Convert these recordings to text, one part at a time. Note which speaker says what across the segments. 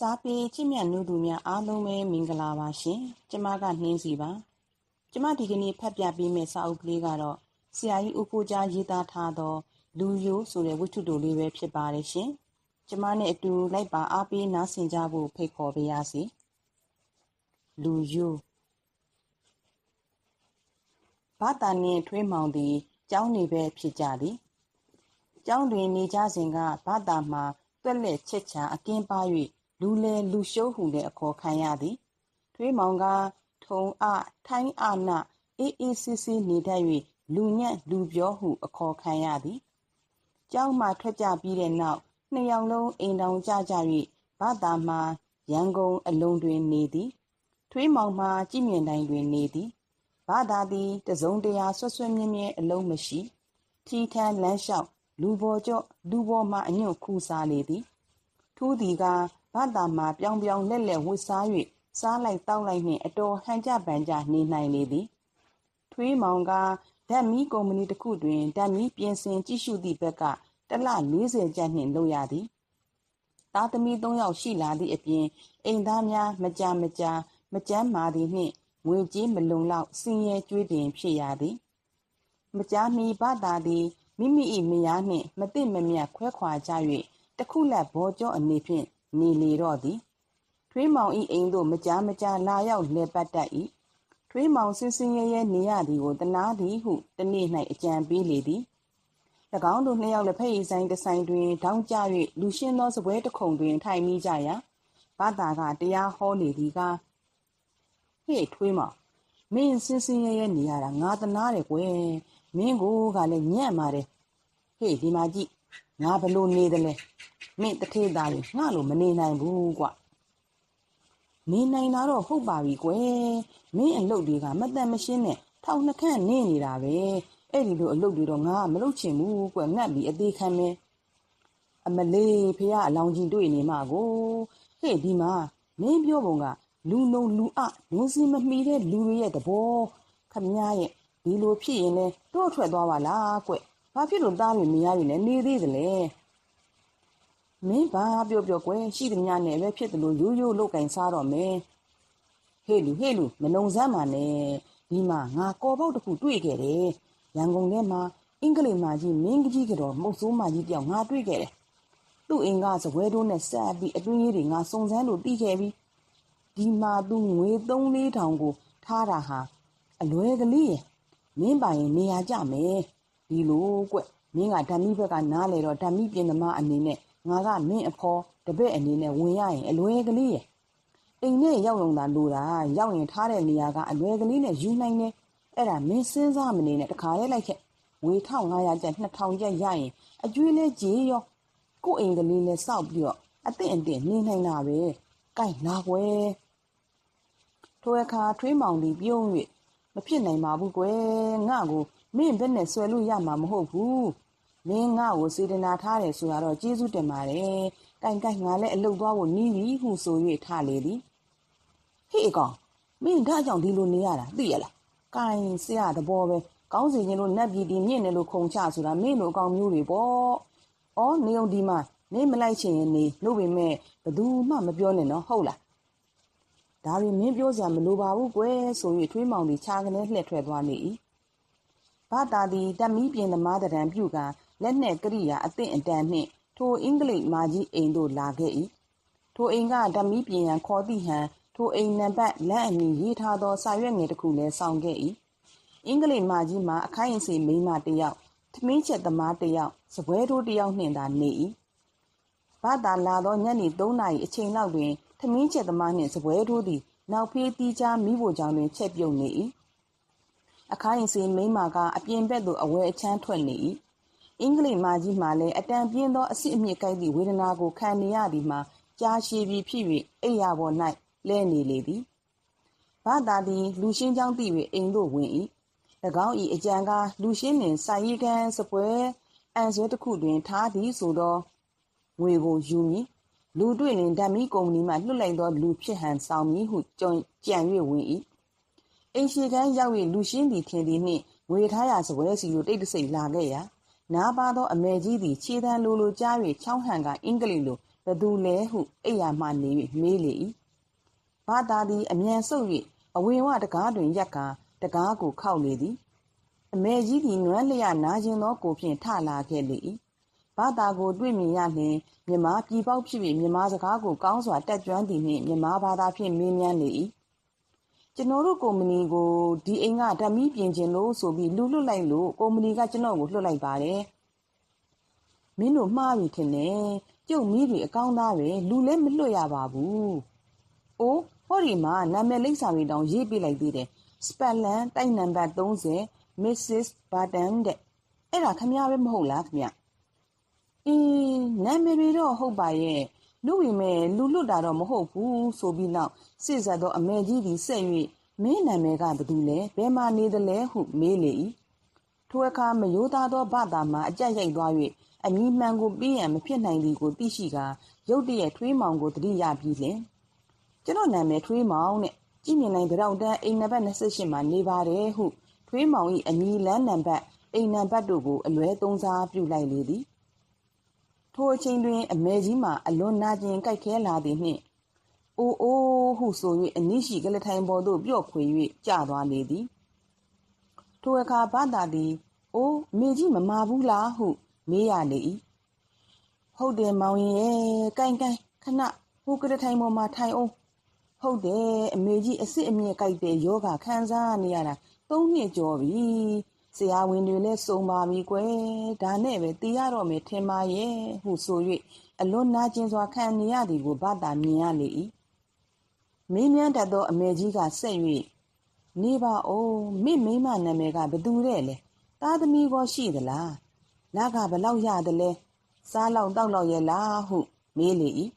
Speaker 1: စားပေချစ်မြတ်နုသူများအားလုံးပဲမင်္ဂလာပါရှင်ကျမကနှင်းစီပါကျမဒီကနေ့ဖတ်ပြပေးမယ့်စာအုပ်ကလေးကတော့ဆရာကြီးဦးကိုကြားရေးသားထားသော လူယိုဆိုတဲ့ဝတ္ထုတိုလေးပဲဖြစ်ပါတယ်ရှင်ကျမနဲ့အတူလိုက်ပါအားပေးနားဆင်ကြဖို့ဖိတ်ခေါ်ပေးရစီလူယိုဘာသာနှင့်ထွေးမောင်သည်ကျောင်းနေပဲဖြစ်ကြသည်ကျောင်းတွင်နေကြစဉ်ကဘာသာမှာတွက်လက်ချက်ချာအကင်းပါ၍ လူလဲလူရှုံးဟုလည်းအခေါ်ခံရသည်ထွေးမောင်ကထုံအထိုင်းအနအေးအေးဆေးဆေးနေတတ်၍လူညံ့လူပြောဟုအခေါ်ခံရသည်ကျောင်းမှထွက်ကြပြီးတဲ့နောက်နှစ်ယောက်လုံးအိမ်တောင်ကြကြ၍ဘာသာမှရန်ကုန်အလုံးတွင်နေသည်ထွေးမောင်မှကြည်မြင်တိုင်းတွင်နေသည်ဘာသာသည်တစုံတရာဆွဆွမြဲမြဲအလုံးမရှိထီထန်လမ်းလျှောက်လူပေါ်ကျော့လူပေါ်မှအညွန့်ခူစားလေသည်ထိုးသည်က ဘာသာမှာပြောင်ပြောင်လက်လက်ဝတ်စား၍စားလိုက်တောက်လိုက်နှင့်အတော်ဟန်ကြပန်ကြနေနိုင်လေသည်ထွေးမောင်ကဓာတ်မီကုမ္ပဏီတစ်ခုတွင်ဓာတ်မီပြင်ဆင်ကြည့်ရှုသည့်ဘက်ကတလ40ကျပ်နှင့်လုပ်ရသည်သားသမီး၃ယောက်ရှိလာသည့်အပြင်အိမ်သားများမကြာမကြာမကြမ်းမာသည်နှင့်ငွေကြေးမလုံလောက်စင်ရဲကျွေးတင်ဖြစ်ရသည်မကြာမီဘာသာသည်မိမိ၏မယားနှင့်မသိမမြတ်ခွဲခွာကြ၍တခုလက်ဘောကြောအနေဖြင့် နေလေတော့သည်ထွေးမောင်ဤအိမ်သို့မကြာမကြာလာရောက်လဲပတ်တတ်၏ထွေးမောင်စင်စင်ရဲရဲနေရသည်ကိုတနာသည်ဟုတနေ့၌အကြံပေးလေသည်၎င်းတို့နှစ်ယောက်လက်ဖက်ရည်ဆိုင်တစ်ဆိုင်တွင်ထောင်းကျ၍လူရှင်းသောစပွဲတစ်ခုံတွင် ထိုင်မိကြရာဘာသာကတရားဟောလေသည်ကဟေ့ထွေးမောင်မင်းစင်စင်ရဲရဲနေရတာငါတနာတယ်ကွယ်မင်းကိုကလည်းညံ့ပါတယ်ဟေ့ဒီမှာကြည့်ငါဘလို့နေတယ်လဲ မင်းတထေးသားကြီးငါလို့မနေနိုင်ဘူးကွနေနိုင်တာတော့ဟုတ်ပါပြီကွယ်မင်းအလုပ်တွေကမတန်မရှင်းနဲ့ထောင်နှခန့်နေနေတာပဲအဲ့ဒီလိုအလုပ်တွေတော့ငါမလုပ်ချင်ဘူးကွငတ်ပြီးအသေးခံမယ်အမလေးဖះအလောင်းကြီးတွေ့နေမှာကိုဟေ့ဒီမှာမင်းပြောပုံကလူလုံလူအလူစီမမီတဲ့လူတွေရဲ့တဘောခမည်းရဲ့ဒီလိုဖြစ်ရင်လဲတို့ထွက်သွားပါလားကွဘာဖြစ်လို့သားတွေမရရင်လဲနေသေးသလဲ မင်းဘာပြောပြောကွယ်ရှိသမျှနဲ့ပဲဖြစ်တယ်လို့ရိုးရိုးလောက်ကင်စားတော့မယ်ဟေ့လူဟေ့လူမလုံစမ်းပါနဲ့ဒီမှာငါကော်ပေါက်တစ်ခုတွေ့ခဲ့တယ်ရန်ကုန်ထဲမှာအင်္ဂလိပ်မာကြီးမင်းကြီးကတော့မုတ်ဆိုးမာကြီးပြောင်းငါတွေ့ခဲ့တယ်သူ့အင်္ဂါစပွဲတို့နဲ့ဆက်ပြီးအတွင်းကြီးတွေငါစုံစမ်းလို့ပြီးခဲ့ပြီဒီမှာသူငွေ3-4ထောင်ကို ထားတာဟာအလွယ်ကလေးရဲ့မင်းပိုင်နေရာကြမယ်ဒီလိုကွမင်းကဓာမိဘက်ကနားလေတော့ဓာမိပြင်သမားအနေနဲ့ ငါကမင်းအဖော်တပည့်အနေနဲ့ဝင်ရရင်အလွယ်ကလေးရဲ့အိမ်နဲ့ရောက်လုံတာလိုတာရောက်ရင်ထားတဲ့နေရာကအလွယ်ကလေးနဲ့ယူနိုင်တယ်အဲ့ဒါမင်းစဉ်းစားမနေနဲ့တခါရဲလိုက်ခဲ့ဝေ1500ကျပ်2000ကျပ်ရရင်အကျွေးလဲကြေးရောကို့အိမ်ကလေးလဲစောက်ပြီးတော့အသင့်အင့်နေနိုင်တာပဲကြိုက်လာကွယ်ထိုအခါထွေးမောင်သည်ပြုံး၍မဖြစ်နိုင်ပါဘူးကွယ်ငါ့ကိုမင်းဘက်နဲ့ဆွဲလို့ရမှာမဟုတ်ဘူး မင်းငါ့ကိုစေတနာထားတယ်ဆိုတာတော့ကျေးဇူးတင်ပါတယ်ကိုင်ကိုင်ငါလည်းအလုပ်သွားဖို့နီးပြီဟုဆို၍ထလေသည်ဟေ့ကောင်မင်းဒါကြောင့်ဒီလိုနေရတာသိရလားကိုင်ဆရာသဘောပဲကောင်းစီရင်လို့နတ်ပြည်ဒီမြင့်နေလို့ခုံချဆိုတာမင်းတို့အကောင်မျိုးတွေပေါ့။အော်နေုံဒီမှာနေမလိုက်ချင်ရင်နေလို့ပေမဲ့ဘသူမှမပြောနဲ့နော်ဟုတ်လား။ဒါရီမင်းပြောစရာမလိုပါဘူးကွယ်ဆို၍ထွေးမောင်ဒီခြားကနေလှည့်ထွက်သွားနေ၏။ဘာတာဒီတမီးပြင်သမားတရံပြုက လက်နှင့်ကရိယာအသင့်အတန်နှင့်ထိုအင်္ဂလိပ်မာကြီးအိမ်သို့လာခဲ့၏။ထိုအိမ်ကဓမီးပြင်ရန်ခေါ်သည့်ဟန်ထိုအိမ်နံပါတ်လက်အမည်ရေးထားသောစာရွက်ငယ်တစ်ခုလည်းဆောင်ခဲ့၏အင်္ဂလိပ်မာကြီးမှာအခိုင်အစီမိန်းမတစ်ယောက်ထမင်းချက်သမားတစ်ယောက်စပွဲထိုးတစ်ယောက်နှင့်သာနေ၏ဘာသာလာသောညနေ3နာရီအချိန်လောက်တွင်ထမင်းချက်သမားနှင့်စပွဲထိုးသည်နောက်ဖေးတီးချာမိဖို့ကြောင့်တွင်ချက်ပြုတ်နေ၏အခိုင်အစီမိန်းမကအပြင်ဘက်သို့အဝဲအချမ်းထွက်နေ၏ အင်္ဂလိပ်မာကြီးမှလည်း အတန်ပြင်းသောအစစ်အမြစ်ကိုက်သည့် ဝေဒနာကို ခံနေရသည်မှာ ကြားရှိပြီးဖြစ်၍အိယာပေါ်၌လဲနေလေသည်ဘာသာသည် လူရှင်းကြောင်းသိ၍အိမ်သို့ဝင်၏၎င်း၏အကြံကား လူရှင်းနှင့်စာရေးကန်းစပွဲအန်ဆွဲတစ်ခုတွင် ထားသည်ဆိုသော ငွေကို ယူမည် လူတွေ့လင် ဓာမီကုမ္ပဏီမှ လွှတ်လိုက်သော လူဖြစ်ဟန်ဆောင်မည်ဟု ကြံကြံ၍ဝင်၏အိမ်ရှိကန်းရောက်၍လူရှင်းသည် ထင်သည်နှင့် ငွေထားရာစပွဲစီကိုတိတ်တဆိတ်လာခဲ့ရာ နားပါသောအမေကြီးသည်ခြေတန်းလိုလိုကြား၍ချောင်းဟန်ကအင်္ဂလိပ်လိုဘသူလဲဟုအိယာမှနေ၍မေးလေ၏ဘာသာသည်အမြန်ဆုပ်၍အဝင်ဝတကားတွင်ရက်ကာတကားကိုခောက်လေသည်အမေကြီးသည်နွမ်းလျက်နာကျင်သောကိုဖြင့်ထလာခဲ့လေ၏ဘာသာကိုတွေ့မြင်ရလျှင်မြမပြည်ပေါက်ဖြစ်၍မြမစကားကိုကောင်းစွာတက်ကြွသည်နှင့်မြမဘာသာဖြင့်မေးမြန်းလေ၏ ကျွန်တော်တို့ကုမ္ပဏီကိုဒီအိမ်ကဓမီပြင်ခြင်းလို့ဆိုပြီးလူလွတ်လိုက်လို့ကုမ္ပဏီကကျွန်တော်ကိုလွှတ်လိုက်ပါတယ်မင်းတို့မှားပြီထင်တယ်ကျုပ်မီးတွေအကောင်းသားပဲလူလည်းမလွတ်ရပါဘူး။အိုးဟောဒီမှာနာမည်လိပ်စာတွေတောင်ရေးပြလိုက်သေးတယ်။ Spelland တိုက်နံပါတ်30 Mrs. Barton တဲ့။အဲ့ဒါခမရပဲမဟုတ်လားခမ။အင်းနာမည်တွေတော့ဟုတ်ပါရဲ့။ လူဝင်မဲ့လူလွတ်တာတော့ မဟုတ်ဘူးဆိုပြီးနောက်စစ်ဆက်သော အမေကြီးသည်ဆက်၍မင်းနာမည်ကဘသူလဲ ဘယ်မှာနေသလဲဟု မေးလေ၏။ထိုအခါမယိုးသားသောဘာသာမှာ အကြက်ရိုက်သွား၍အမည်မှန်ကိုပြီးရန် မဖြစ်နိုင်သည်ကို သိရှိကာ ရုတ်တရက် ထွေးမောင်ကိုတတိယပြီးလင် ကျွန်တော်နာမည် ထွေးမောင်နဲ့ ကြည့်မြင်နိုင်ကြောင်တန်း အိမ်နံပါတ်28မှာ နေပါတယ်ဟု ထွေးမောင်၏အမည်လန်းနံပါတ် အိမ်နံပါတ်တို့ကို အလွဲသုံးစားပြုလိုက်လေသည် ထိုအချိန်တွင် အမေကြီးမှအလွန်နာကျင်ကြိုက်ခဲလာသည်နှင့် အိုးအိုးဟုဆို၍အနိရှိကလထိုင်ပေါ်သို့ပြော့ခွေ၍ကျသွားလေသည် ထိုအခါဘာသာသည် အိုးမေကြီး မမာဘူးလား ဟု မေးရလေ၏ဟုတ်တယ် မောင်ရင်ရဲ့ ကိုင်ကိုင်ခဏ ဟိုကရထိုင်ပေါ်မှာ ထိုင်အောင်ဟုတ်တယ် အမေကြီးအစ်စ်အမြင့်ကြိုက်တဲ့ယောဂခံစားနေရတာ သုံးနှစ်ကျော်ပြီ ဆရာဝန်တွေလည်းစုံပါပြီကွယ်ဒါနဲ့ပဲတီးရတော့မယ်ထင်ပါရဲ့ဟုဆို၍အလွန်နာကျင်စွာခံနေရသည်ကိုဘာသာမြင်ရလေ၏မင်းမြန်းတတ်သောအမေကြီးကဆက်၍နေပါဦးမိမိမနာမည်ကဘသူတဲ့လဲသားသမီးကောရှိသလားလကဘလောက်ရသလဲစားလောက်တောက်လောက်ရဲ့လားဟုမေးလေ၏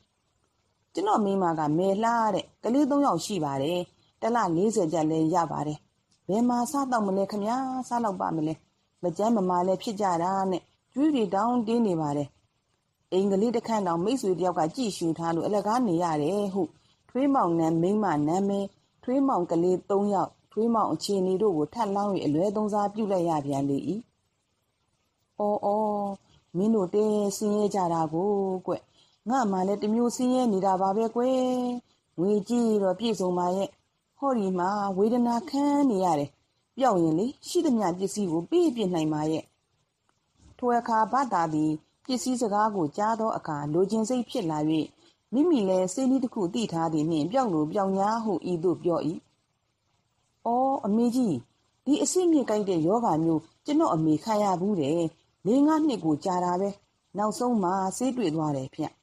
Speaker 1: ကျွန်တော်မိမကမဲလှတဲ့ကလေး၃ယောက်ရှိပါတယ်တလ40ကျပ်လဲရပါတယ် ဘယ်မှာစားတော့မလဲခမညာစားလောက်ပါမလဲမကြမ်းမမာလဲဖြစ်ကြတာနဲ့ကျွေးတွေတောင်းတင်းနေပါတယ်အင်္ဂလိပ်တခန့်တောင်မိတ်ဆွေတယောက်ကကြည်ရှူထားလို့အလကားနေရတယ်ဟုထွေးမောင်နန်းမိမနန်းမဲထွေးမောင်ကလေး၃ယောက်ထွေးမောင်အခြေအနေတို့ကိုထပ်လောင်း၍အလွဲသုံးစားပြုလိုက်ရပြန်လေ၏အော်အော်မင်းတို့တဲဆင်းရဲကြတာကိုကွငါမှလည်းတမျိုးဆင်းရဲနေတာပါပဲကွငွေကြည့်တော့ပြည့်စုံပါရဲ့ ဟောဒီမှာဝေဒနာခံနေရတယ်ပျောက်ရင်လေရှိသမျှပစ္စည်းကိုပြည့်ပြည့်နိုင်ပါရဲ့ထိုအခါဘာသာသည်ပစ္စည်းစကားကိုကြားသောအခါလိုချင်စိတ်ဖြစ်လာ၍မိမိလည်းစေးနည်းတစ်ခုတိထားသည်နှင့်ပျောက်လိုပျောက်ညာဟုဤသို့ပြော၏။အော်အမေကြီးဒီအစ်စ်မြင့်ကြိုက်တဲ့ယောဂါမျိုးကျွန်တော်အမေခံရဘူးတယ်လေးငါးနှစ်ကိုကြာတာပဲနောက်ဆုံးမှဆေးတွေ့သွားတယ်ဖြင့်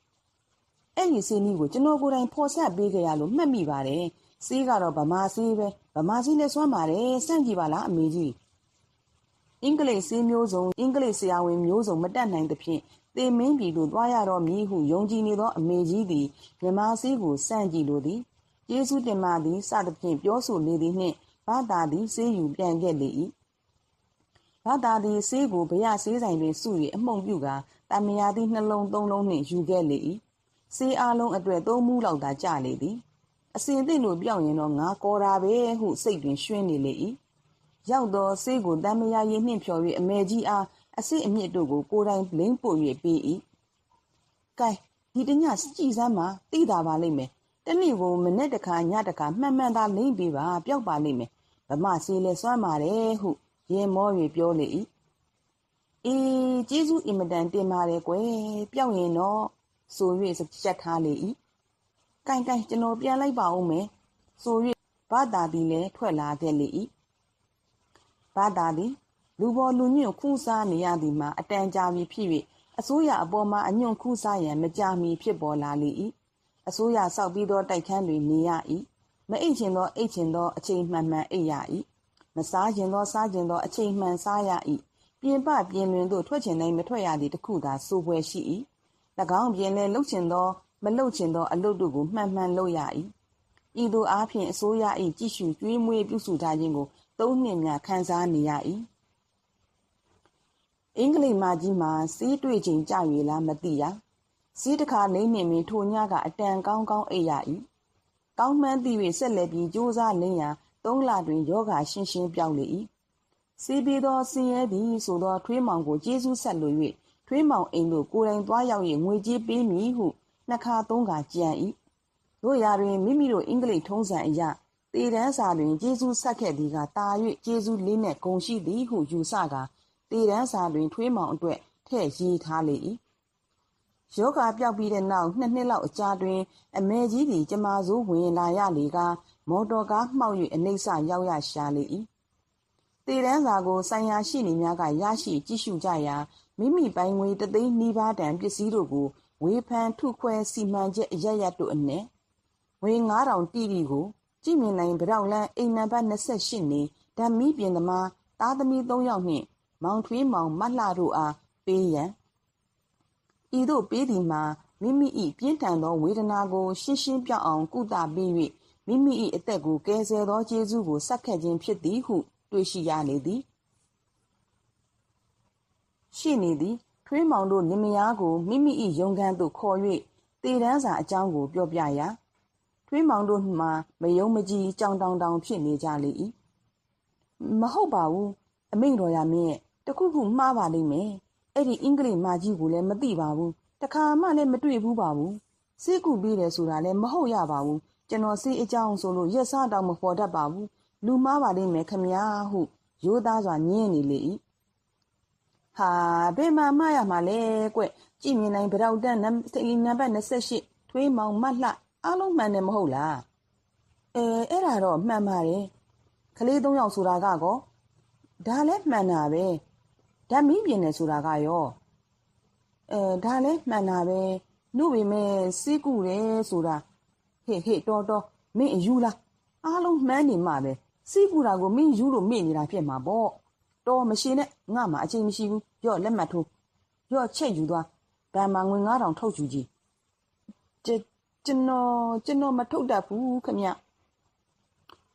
Speaker 1: အဲ့ဒီဆေးနည်းကိုကျွန်တော်ကိုယ်တိုင်ဖော်ဆက်ပေးကြရလို့မှတ်မိပါတယ် ဆေးကတော့ဗမာဆေးပဲဗမာဆေးနဲ့ဆွမ်းပါတယ်စန့်ကြည့်ပါလားအမေကြီးအင်္ဂလိပ်ဆေးမျိုးစုံအင်္ဂလိပ်ဆရာဝန်မျိုးစုံမတတ်နိုင်သဖြင့်သေမင်းပြည်သို့သွားရတော့မည်ဟုယုံကြည်နေသောအမေကြီးသည်မြမဆေးကိုစန့်ကြည့်လိုသည်ယေရှုတင်မသည်စသဖြင့်ပြောဆိုလေသည်နှင့်ဘာသာသည်ဆေးယူပြန်ခဲ့လေ၏ဘာသာသည်ဆေးကိုဗရဆေးဆိုင်တွင်စု၍အမှုန်ပြုကာတမယာသည်နှလုံးသုံးလုံးနှင့်ယူခဲ့လေ၏ဆေးအားလုံးအတွက်သုံးမှုလောက်သာကျလေသည် အစင်သင့်တို့ပြောင်းရင်တော့ငါကောတာပဲဟုစိတ်တွင်ရွှင်းနေလေ၏ရောက်သောဆေးကိုတမယာရည်နှင့်ဖြော်၍အမေကြီးအားအစစ်အမြစ်တို့ကိုကိုယ်တိုင်လိမ့်ပို့၍ပေး၏ကဲဒီတညကြည်စမ်းမှာတိတာပါလိမ့်မယ်တနေ့ကိုမနေ့တခါညတခါမှန်မှန်သာလိမ့်ပေးပါပျောက်ပါလိမ့်မယ်ဗမာစီလဲစွမ်းပါတယ်ဟုရဲမော၍ပြောလေ၏အေးကျေးဇူးအင်မတန်တင်ပါတယ်ကွယ်ပျောက်ရင်တော့ဆို၍ချက်ထားလေ၏ ကိုင်ကိုင်ကျွန်တော်ပြန်လိုက်ပါဦးမယ်ဆို၍ဘာသာသည်လည်းထွက်လာခဲ့လေ၏ဘာသာသည်လူပေါ်လူညွန့်ခူးစားနေရသည်မှာအတန်ကြာပြီဖြစ်၍အစိုးရအပေါ်မှာအညွန့်ခူးစားရန်မကြာမီဖြစ်ပေါ်လာလေ၏အစိုးရဆောက်ပြီးသောတိုက်ခန်းတွင်နေရ၏မအိတ်ချင်သောအိတ်ချင်သောအချိန်မှန်မှန်အိတ်ရ၏မစားခြင်းသောစားခြင်းသောအချိန်မှန်စားရ၏ပြင်ပပြင်တွင်သို့ထွက်ခြင်းတိုင်းမထွက်ရသည့်တခုသာစိုးပွဲရှိ၏၎င်းပြင်လည်းလှုပ်ခြင်းသော မလှုပ်ခြင်းသောအလုပ်တို့ကိုမှန်မှန်လုပ်ရ၏ဤသို့အားဖြင့်အစိုးရ၏ကြည့်ရှုကြွေးမွေးပြုစုထားခြင်းကိုသုံးနှစ်များခံစားနေရ၏အင်္ဂလိပ်မာကြီးမှာစီးတွေ့ခြင်းကြ၍လားမသိရစီးတစ်ခါလိမ့်နေမင်းထိုညကအတန်ကောင်းကောင်းအိပ်ရ၏ကောင်းမှန်းသိ၍ဆက်လက်ပြီးကြိုးစားလင်းရာသုံးလတွင်ယောဂရှင်းရှင်းပြောင်းလေ၏စီးပြီးသောဆင်းရဲသည်ဆိုသောထွေးမောင်ကိုကျေးဇူးဆက်လို၍ထွေးမောင်အိမ်သို့ကိုယ်တိုင်သွားရောက်၍ငွေကြေးပေးမည်ဟု နှစ်ခါသုံးခါကြံ၏တို့ရာတွင်မိမိတို့အင်္ဂလိပ်ထုံးစံအရတေတန်းစာတွင်ကျေးဇူးဆက်ခဲ့သည်ကတာ၍ကျေးဇူးလေးနဲ့ဂုံရှိသည်ဟုယူဆကာတေတန်းစာတွင်ထွေးမောင်အတွက်ထည့်ရေးထားလေ၏ယောဂပြောက်ပြီးတဲ့နောက်နှစ်နှစ်လောက်အကြာတွင် အမေကြီးသည်ကျမစိုးဝင်လာရလေကမော်တော်ကားမှောက်၍အနှိမ့်ဆရောက်ရရှာလေ၏တေတန်းစာကိုဆိုင်ရာရှိနေများကရရှိကြည့်ရှုကြရာမိမိပိုင်ငွေတသိန်းနီးပါးတန်ပစ္စည်းတို့ကို ဝေဖန်ထုခွဲစီမံချက်အရရတို့အနက်ငွေ9000တိတိကိုကြည့်မြင်နိုင်ဗရောက်လန်းအိမ်နံပါတ်28နေဓာမီပြင်သမားသားသမီး3ယောက်နှင့် မောင်ထွေးမောင်မတ်လှတို့အားပေးရန်ဤသို့ပေးသည်မှာမိမိ၏ပြင်းထန်သောဝေဒနာကို ရှင်းရှင်းပြအောင်ကုသပေး၍မိမိ၏အသက်ကိုကယ်ဆယ်သောကျေးဇူးကိုဆက်ခဲ့ခြင်းဖြစ်သည်ဟု တွေ့ရှိရလေသည်ရှိနေသည် ထွေးမောင်တို့လင်မယားကိုမိမိ၏ရုံခန်းသို့ခေါ်၍တေတန်းစာအကြောင်းကိုပြောပြရာထွေးမောင်တို့မှမယုံမကြည်ကြောင်တောင်တောင်ဖြစ်နေကြလေ၏မဟုတ်ပါဘူးအမိန့်တော်ရမင်းရဲ့တခုခုမှားပါလိမ့်မယ်အဲ့ဒီအင်္ဂလိပ်မကြီးကိုလည်းမသိပါဘူးတခါမှလည်းမတွေ့ဘူးပါဘူးစေးကူပြီးတယ်ဆိုတာလည်းမဟုတ်ရပါဘူးကျွန်တော်စေးအကြောင်းဆိုလို့ရက်စားတောင်မဖော်တတ်ပါဘူးလူမှားပါလိမ့်မယ်ခမညာဟုရိုးသားစွာညင်းနေလေ၏ ဟာဘယ်မှာမှရမှာလဲကွကြည့်မြင်နိုင်ဗရောက်တန်းနံပါတ်28ထွေးမောင်မတ်လှအားလုံးမှန်တယ်မဟုတ်လားအဲအဲ့ဒါတော့မှန်ပါတယ်ကလေး၃ယောက်ဆိုတာကကောဒါလည်းမှန်တာပဲဓာတ်မီးပြင်တယ်ဆိုတာကရောအဲဒါလည်းမှန်တာပဲနှုတ်ပေမဲ့စီးကူတယ်ဆိုတာဟေ့ဟေ့တော်တော်မင်းအယူလားအားလုံးမှန်းနေမှပဲစီးကူတာကိုမင်းယူလို့မေ့နေတာဖြစ်မှာပေါ့ တော်မရှိနဲ့ငါမှအချိန်မရှိဘူးရော့လက်မှတ်ထိုးရော့ချက်ယူသွားဗန်မှာငွေ9000ထုတ်ယူကြည့်ကျွန်တော်ကျွန်တော်မထုတ်တတ်ဘူးခမ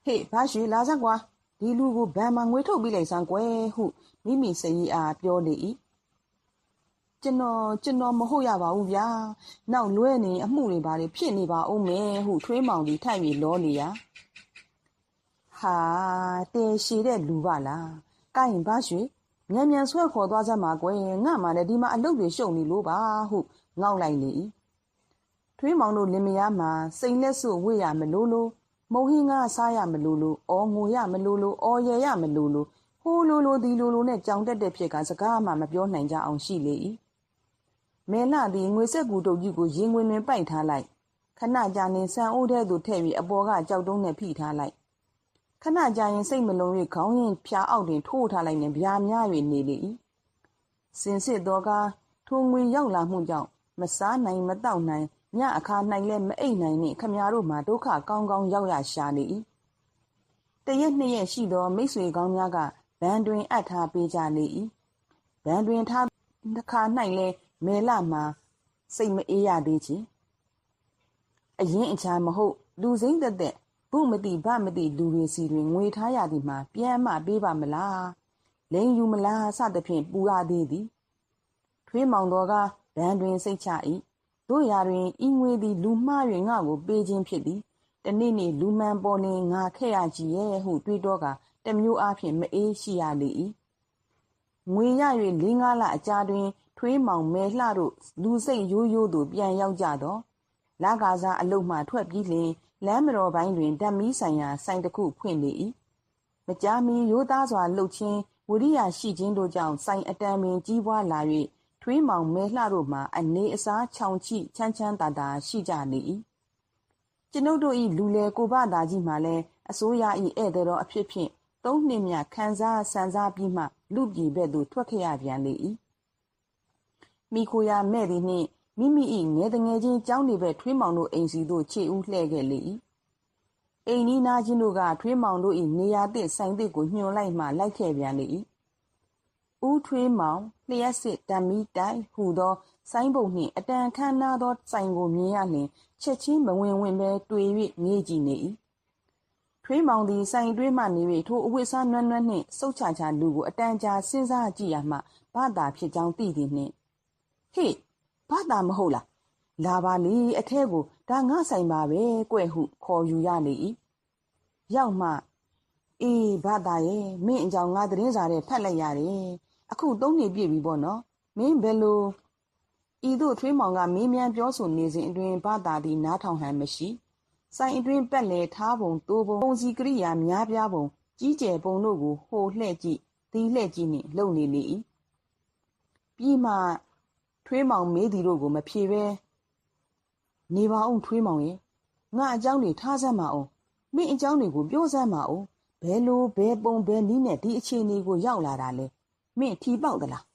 Speaker 1: ဟေ့ဘာရွှေလာစက်ကွာဒီလူကိုဗန်မှာငွေထုတ်ပြီးလိုက်စမ်းကွယ်ဟုမိမိစရီအားပြောလေ၏ကျွန်တော်ကျွန်တော်မဟုတ်ရပါဘူးဗျာနောက်လွဲနေအမှုတွေပါလေဖြစ်နေပါဦးမယ်ဟုထွေးမောင်သည်ထိုက်ပြီးလောနေရဟာတဲရှိတဲ့လူပါလား ကိုင်ဘာရွှေမြန်မြန်ဆွဲခေါ်သွားစမ်းပါကွယ်ငါမှလည်းဒီမှာအလုပ်တွေရှုပ်နေလို့ပါဟုငေါက်လိုက်လေ၏ထွေးမောင်တို့လင်မယားမှာစိန်လက်စွဝေ့ရမလို့လို့မုံဟင်းကားစားရမလို့လို့အော်ငိုရမလို့လို့အော်ရရမလို့လို့ဟိုလိုလိုဒီလိုလိုနဲ့ကြောင်တက်တဲ့ဖြစ်ကစကားမှမပြောနိုင်ကြအောင်ရှိလေ၏မဲလှသည်ငွေဆက်ကူတုပ်ကြီးကိုရင်ငွေတွင်ပိုက်ထားလိုက်ခဏကြာနေဆန်အိုးထဲသို့ထည့်ပြီးအပေါ်ကကြောက်တုံးနဲ့ဖိထားလိုက် ခဏကြာရင်စိတ်မလုံး၍ခေါင်းရင်ဖြာအောက်တွင်ထိုးထားလိုက်နှင့်ဗျာများ၍နေလေ၏စင်စစ်သောကထိုငွေရောက်လာမှုကြောင့်မစားနိုင်မတောက်နိုင်ညအခါ၌လည်းမအိပ်နိုင်နှင့်ခမများတို့မှာဒုက္ခကောင်းကောင်းရောက်ရရှာနေ၏တရက်နှစ်ရက်ရှိသောမိတ်ဆွေကောင်းများကဗန်တွင်အပ်ထားပေးကြလေ၏ဗန်တွင်ထားတစ်ခါ၌လည်းမဲလမှာစိတ်မအေးရသေးချေအရင်အချာမဟုတ်လူစိမ့်သက်သက် ဘုမတိဗမတိလူတွေစီတွင်ငွေထားရသည်မှာပြန်မှပေးပါမလားလိန်ယူမလားစသဖြင့်ပူရသေးသည်ထွေးမောင်တော်ကဗန်တွင်စိတ်ချ၏တို့ရာတွင်ဤငွေသည်လူမှား၍ငါကိုပေးခြင်းဖြစ်သည်တနေ့နေ့လူမှန်ပေါ်လင်ငါခဲ့ရကြည်ရဲ့ဟုတွေးတော့ကတမျိုးအားဖြင့်မအေးရှိရလေ၏ငွေရ၍၄၅လအကြာတွင် ထွေးမောင်မဲလှတို့လူစိတ်ရိုးရိုးသို့ပြန်ရောက်ကြတော့လာကားစားအလုတ်မှထွက်ပြီးလျှင် လမ်းမတော်ပိုင်းတွင်ဓာတ်မီးဆိုင်ရာဆိုင်တစ်ခုဖွင့်လေ၏မကြာမီရိုးသားစွာလှုပ်ခြင်းဝိရိယရှိခြင်းတို့ကြောင့်ဆိုင်အတန်ပင်ကြီးပွားလာ၍ထွေးမောင်မဲလှတို့မှာအနေအစားချောင်ချိချမ်းချမ်းသာသာရှိကြလေ၏ကျွန်ုပ်တို့၏လူလေကိုဘသားကြီးမှလည်းအစိုးရ၏ဧည့်သည်တော်အဖြစ်ဖြင့်သုံးနှစ်မြခံစားဆန်စားပြီးမှလူပြည်ဘက်သို့ထွက်ခဲ့ရပြန်လေ၏မိခိုရာမဲ့သည်နှင့် မိမိ၏ငယ်တငယ်ချင်းကျောင်းနေဘက်ထွေးမောင်တို့အိမ်စီသို့ခြေဦးလှည့်ခဲ့လေ၏အိမ်နီးနားချင်းတို့ကထွေးမောင်တို့၏နေရာသစ်ဆိုင်သစ်ကိုညှို့လိုက်မှလိုက်ခဲ့ပြန်လေ၏ဦးထွေးမောင်လျှက်စစ်ဓာမီတိုင်ဟူသောဆိုင်းပုံနှင့်အတန်ခမ်းနားသောဆိုင်ကိုမြင်ရလျင်ချက်ချင်းမဝင်ဝင်ပဲတွေ့၍ငေးကြည့်နေ၏ထွေးမောင်သည်ဆိုင်တွင်းမှနေ၍ထိုအဝတ်စားနွမ်းနွမ်းနှင့်စုတ်ချချလူကိုအတန်ကြာစဉ်းစားကြည့်ရမှဘာသာဖြစ်ကြောင်းသိသည်နှင့်ဟေ့ ဘာသာမဟုတ်လားလာပါလေအထဲကိုဒါငါဆိုင်ပါပဲကွဲ့ဟုခေါ်ယူရလေ၏ရောက်မှအေးဘာသာရဲ့မင်းအကြောင်းငါသတင်းစာထဲဖတ်လိုက်ရတယ်အခုသုံးနှစ်ပြည့်ပြီပေါ့နော်မင်းဘယ်လိုဤသို့ထွေးမောင်ကမေးမြန်းပြောဆိုနေစဉ်အတွင်ဘာသာသည်နားထောင်ဟန်မရှိဆိုင်အတွင်ပက်လေထားပုံတိုးပုံပုံစီကရိယာများပြားပုံကြီးကျယ်ပုံတို့ကိုဟိုလှဲ့ကြည့်ဒီလှဲ့ကြည့်နှင့်လုံနေလေ၏ပြီးမှ ထွေးမောင်မေးသည်တို့ကိုမဖြေပဲနေပါအောင်ထွေးမောင်ရဲ့ငါအကြောင်းတွေထားစမ်းပါအောင်မင်းအကြောင်းတွေကိုပြောစမ်းပါအောင်ဘယ်လိုဘယ်ပုံဘယ်နည်းနဲ့ဒီအခြေအနေကိုရောက်လာတာလဲမင်းထီပေါက်သလား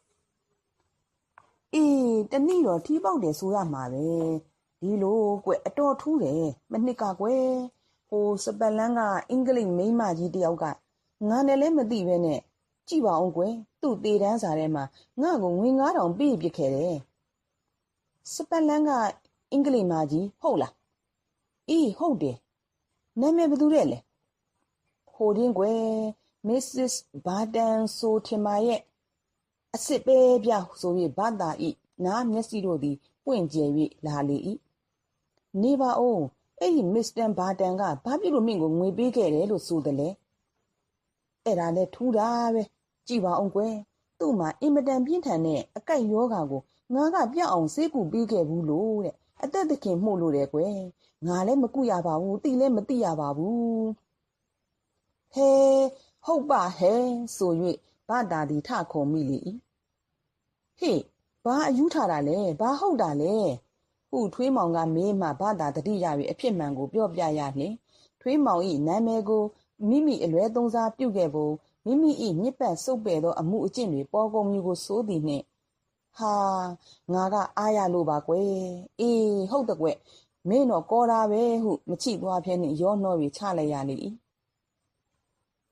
Speaker 1: အေးတနည်းတော့ထီပေါက်တယ်ဆိုရမှာပဲဒီလိုကွအတော်ထူးတယ်မနှစ်ကကွဟိုစပလန်းကအင်္ဂလိပ်မိန်းမကြီးတယောက်ကငါနဲ့လည်းမသိပဲနဲ့ ကြည့်ပါအောင်ကွယ်သူ့တေတန်းစာထဲမှာငါ့ကိုငွေ9000ပေးပစ်ခဲ့တယ်စပလန်းကအင်္ဂလိပ်မကြီးဟုတ်လားအေးဟုတ်တယ်နာမည်ဘယ်သူတဲ့လဲဟိုတင်းကွယ် Mrs. Barton ဆိုထင်ပါရဲ့အစ်စ်ပဲပြဆို၍ဘာသာဤနားမျက်စိတို့သည်ပွင့်ကျယ်၍လာလေ၏နေပါဦးအဲ့ဒီ Mr. Barton ကဘာဖြစ်လို့မင်းကိုငွေပေးခဲ့တယ်လို့ဆိုတယ်လဲအဲ့ဒါလဲထူးတာပဲ ကြည်ပါအောင်ကွယ်သူ့မှာအင်မတန်ပြင်းထန်တဲ့အကိုက်ယောဂါကိုငါကပြတ်အောင်ဆေးကူပေးခဲ့ဘူးလို့တဲ့အသက်သခင်မှုလို့တယ်ကွယ်ငါလည်းမကုရပါဘူးတိလည်းမတိရပါဘူးဟဲဟုတ်ပါဟဲဆို၍ဘာတာဒီထခုံမိလေ၏ဟေ့ဘာအယူထတာလဲဘာဟုတ်တာလဲဟုထွေးမောင်ကမေးမှဘာတာတတိယ၍အဖြစ်မှန်ကိုပြောပြရနှင့်ထွေးမောင်၏နာမည်ကိုမိမိအလွဲသုံးစားပြုခဲ့ပုံ မိမိ၏မြစ်ပတ်စုပ်ပဲ့သောအမှုအကျင့်တွေပေါ်ကုန်မျိုးကိုစိုးသည်နှင့်ဟာငါကအားရလို့ပါကွယ်အေးဟုတ်တဲ့ကွယ်မင်းတော့ကောတာပဲဟုမချိသွားဖျက်နှင့်ရောနှောပြီးချလိုက်ရလေ၏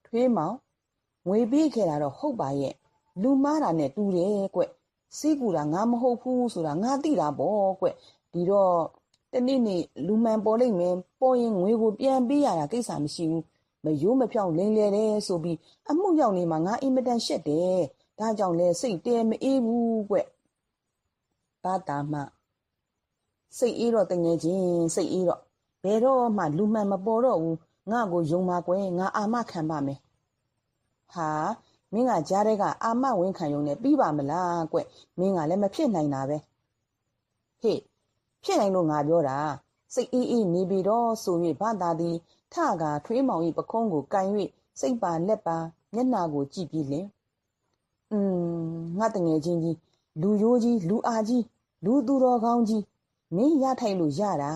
Speaker 1: ထွေးမောင်ငွေပေးခဲ့တာတော့ဟုတ်ပါရဲ့လူမားတာနဲ့တူတယ်ကွစီးကူတာငါမဟုတ်ဘူးဆိုတာငါသိတာပေါ့ကွဒီတော့တနေ့နေ့လူမှန်ပေါ်လိမ့်မယ်ပေါ်ရင်ငွေကိုပြန်ပေးရတာကိစ္စမရှိဘူး မယိုးမဖြောင်းလင်းလေတယ်ဆိုပြီးအမှုရောက်နေမှာငါအင်မတန်ရှက်တယ်ဒါကြောင့်လဲစိတ်တဲမအေးဘူးကွဘာတာမှစိတ်အေးတော့တငယ်ချင်းစိတ်အေးတော့ဘယ်တော့မှလူမှန်မပေါ်တော့ဘူးငါ့ကိုယုံပါကွယ်ငါအာမခံပါမယ်ဟာမင်းကကြားတဲ့ကအာမဝင်ခံရုံနဲ့ပြီးပါမလားကွမင်းကလည်းမဖြစ်နိုင်တာပဲဟေ့ဖြစ်နိုင်လို့ငါပြောတာ စိတ်အေးအေးနေပြီတော့ဆို၍ဘာသာသည်ထကထွေးမောင်၏ပခုံးကိုကန်၍စိတ်ပါလက်ပါမျက်နာကိုကြည့်ပြီးလင်อืมငါတငယ်ချင်းကြီးလူရိုးကြီးလူအားကြီးလူသူတော်ကောင်းကြီးမင်းရထိုက်လို့ရတာ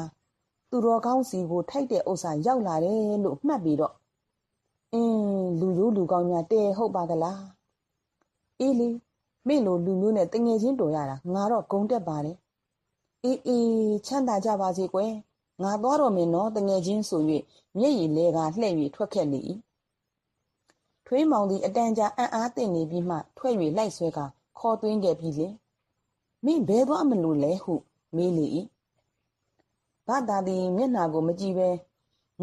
Speaker 1: သူတော်ကောင်းစီကိုထိုက်တဲ့ဥစ္စာရောက်လာတယ်လို့မှတ်ပြီးတော့အင်းလူရိုးလူကောင်းများတဲဟုတ်ပါကလားအေးလေမိလိုလူမျိုးနဲ့တငယ်ချင်းတော်ရတာငါတော့ဂုံတက်ပါတယ်အေးအေးချမ်းသာကြပါစေကွယ် ငါသွားတော့မင်းနော်တငယ်ချင်းဆို၍မျက်ရည်လဲကလှဲ့၍ထွက်ခဲ့လေ၏ထွေးမောင်သည်အတန်ကြာအံ့အားသင့်နေပြီးမှထွက်၍လိုက်ဆွဲကခေါ်သွင်းခဲ့ပြီလေမင်းဘဲသွားမလို့လဲဟုမေးလေ၏ဘာသာသည်မျက်နှာကိုမကြည့်ပဲ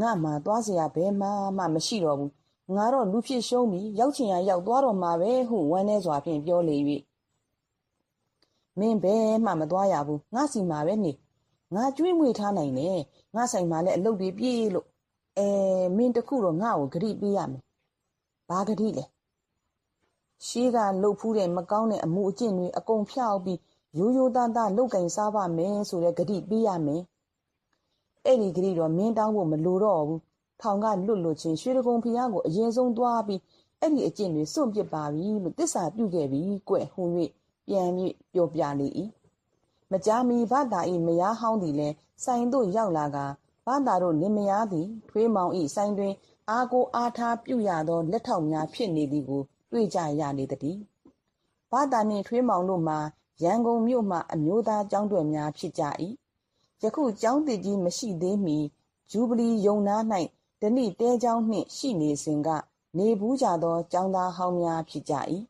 Speaker 1: ငါမှသွားเสียဘဲမှမှမရှိတော့ဘူးငါတော့လူဖြစ်ရှုံးပြီရောက်ချင်ရရောက်သွားတော့မှာပဲဟုဝမ်းနေစွာဖြင့်ပြောလေ၍မင်းဘဲမှမသွားရဘူးငါစီမှာပဲနေ ငါကျွေးမွေထားနိုင်တယ်ငါဆိုင်မှာလည်းအလုပ်တွေပြေးလို့အဲမင်းတခုတော့ငါ့ကိုဂရိပေးရမယ်ဘာဂရိလဲရှေးကလှုပ်ဖူးတဲ့မကောင်းတဲ့အမှုအကျင့်တွေအကုန်ဖျောက်ပြီးရိုးရိုးသားသားလုတ်ကင်စားပါမယ်ဆိုတဲ့ဂရိပေးရမယ်အဲ့ဒီဂရိတော့မင်းတောင်းဖို့မလိုတော့ဘူးထောင်ကလွတ်လွတ်ချင်းရွှေတကုံဖျားကိုအရင်ဆုံးသွားပြီးအဲ့ဒီအကျင့်တွေစွန့်ပစ်ပါပြီလို့တစ္ဆာပြုခဲ့ပြီကွဟူ၍ပြန်၍ပြောပြလေ၏ မကြာမီဘာသာ၏မယားဟောင်းသည်လည်းဆိုင်သို့ရောက်လာကဘာသာတို့လင်မယားသည်ထွေးမောင်၏ဆိုင်တွင် အာကိုအားထားပြုရသောလက်ထောက်များဖြစ်နေသည်ကိုတွေ့ကြရလေသည်ဘာသာနှင့်ထွေးမောင်တို့မှာရန်ကုန်မြို့မှအမျိုးသားကျောင်းတွယ်များဖြစ်ကြ၏ယခုကျောင်းတည်ကြီးမရှိသေးမီဂျူဘလီယုံနာ၌ဓနိတဲကျောင်းနှင့်ရှိနေစဉ်ကနေဘူးကြသောကျောင်းသားဟောင်းများဖြစ်ကြ၏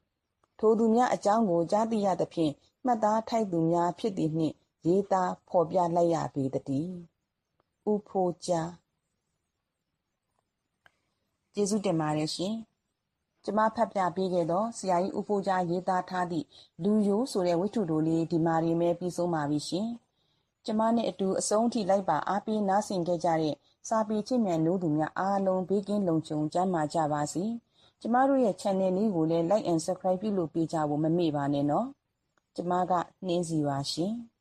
Speaker 1: ထိုသူများအကြောင်းကိုကြားသိရသဖြင့် မှတ်သားထိုက်သူများဖြစ်သည်နှင့်ရေးသားဖော်ပြလိုက်ရပေတည်းဥဖိုးကြကျေးဇူးတင်ပါတယ်ရှင်ကျမဖတ်ပြပေးခဲ့သောဆရာကြီးဥဖိုးကြားရေးသားထားသည့်လူယိုးဆိုတဲ့ဝိထုတို့လေးဒီမာရီမဲပြီးဆုံးပါပြီရှင်ကျမနဲ့အတူအဆုံးထိလိုက်ပါအားပေးနားဆင်ခဲ့ကြတဲ့စာပေချစ်မြတ်နိုးသူများအားလုံးဘေးကင်းလုံခြုံကြမ်းမာကြပါစေကျမတို့ရဲ့ channel လေးကိုလည်း like and subscribe ပြုလုပ်ပေးကြဖို့မမေ့ပါနဲ့နော် ကျမက နှင်းစီပါရှင်။